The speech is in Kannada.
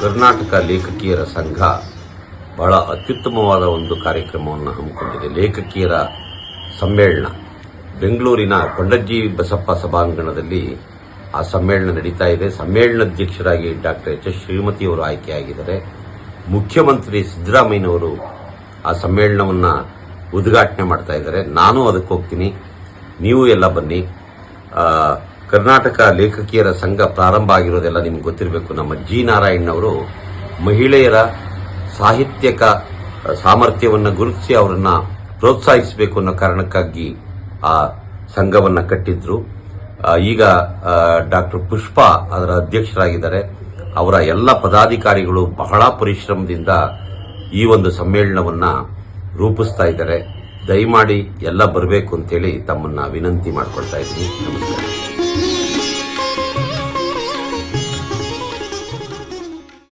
ಕರ್ನಾಟಕ ಲೇಖಕಿಯರ ಸಂಘ ಬಹಳ ಅತ್ಯುತ್ತಮವಾದ ಒಂದು ಕಾರ್ಯಕ್ರಮವನ್ನು ಹಮ್ಮಿಕೊಂಡಿದೆ. ಲೇಖಕಿಯರ ಸಮ್ಮೇಳನ. ಬೆಂಗಳೂರಿನ ಕೊಂಡಜ್ಜಿ ಬಸಪ್ಪ ಸಭಾಂಗಣದಲ್ಲಿ ಆ ಸಮ್ಮೇಳನ ನಡೀತಾ ಇದೆ. ಸಮ್ಮೇಳನಾಧ್ಯಕ್ಷರಾಗಿ ಡಾಕ್ಟರ್ ಎಚ್. ಎಸ್. ಶ್ರೀಮತಿಯವರು ಆಯ್ಕೆಯಾಗಿದ್ದಾರೆ. ಮುಖ್ಯಮಂತ್ರಿ ಸಿದ್ದರಾಮಯ್ಯನವರು ಆ ಸಮ್ಮೇಳನವನ್ನು ಉದ್ಘಾಟನೆ ಮಾಡ್ತಾ ಇದ್ದಾರೆ. ನಾನು ಅದಕ್ಕೆ ಹೋಗ್ತೀನಿ. ನೀವು ಎಲ್ಲ ಬನ್ನಿ. ಕರ್ನಾಟಕ ಲೇಖಕಿಯರ ಸಂಘ ಪ್ರಾರಂಭ ಆಗಿರೋದೆಲ್ಲ ನಿಮ್ಗೆ ಗೊತ್ತಿರಬೇಕು. ನಮ್ಮ ಜಿ ನಾರಾಯಣ್ ಅವರು ಮಹಿಳೆಯರ ಸಾಹಿತ್ಯಕ ಸಾಮರ್ಥ್ಯವನ್ನು ಗುರುತಿಸಿ ಅವರನ್ನು ಪ್ರೋತ್ಸಾಹಿಸಬೇಕು ಅನ್ನೋ ಕಾರಣಕ್ಕಾಗಿ ಆ ಸಂಘವನ್ನು ಕಟ್ಟಿದ್ರು. ಈಗ ಡಾಕ್ಟರ್ ಪುಷ್ಪ ಅದರ ಅಧ್ಯಕ್ಷರಾಗಿದ್ದಾರೆ. ಅವರ ಎಲ್ಲ ಪದಾಧಿಕಾರಿಗಳು ಬಹಳ ಪರಿಶ್ರಮದಿಂದ ಈ ಒಂದು ಸಮ್ಮೇಳನವನ್ನ ರೂಪಿಸ್ತಾ ಇದ್ದಾರೆ. ದಯಮಾಡಿ ಎಲ್ಲ ಬರಬೇಕು ಅಂತೇಳಿ ತಮ್ಮನ್ನ ವಿನಂತಿ ಮಾಡ್ಕೊಳ್ತಾ ಇದ್ದೀನಿ. ನಮಸ್ಕಾರ.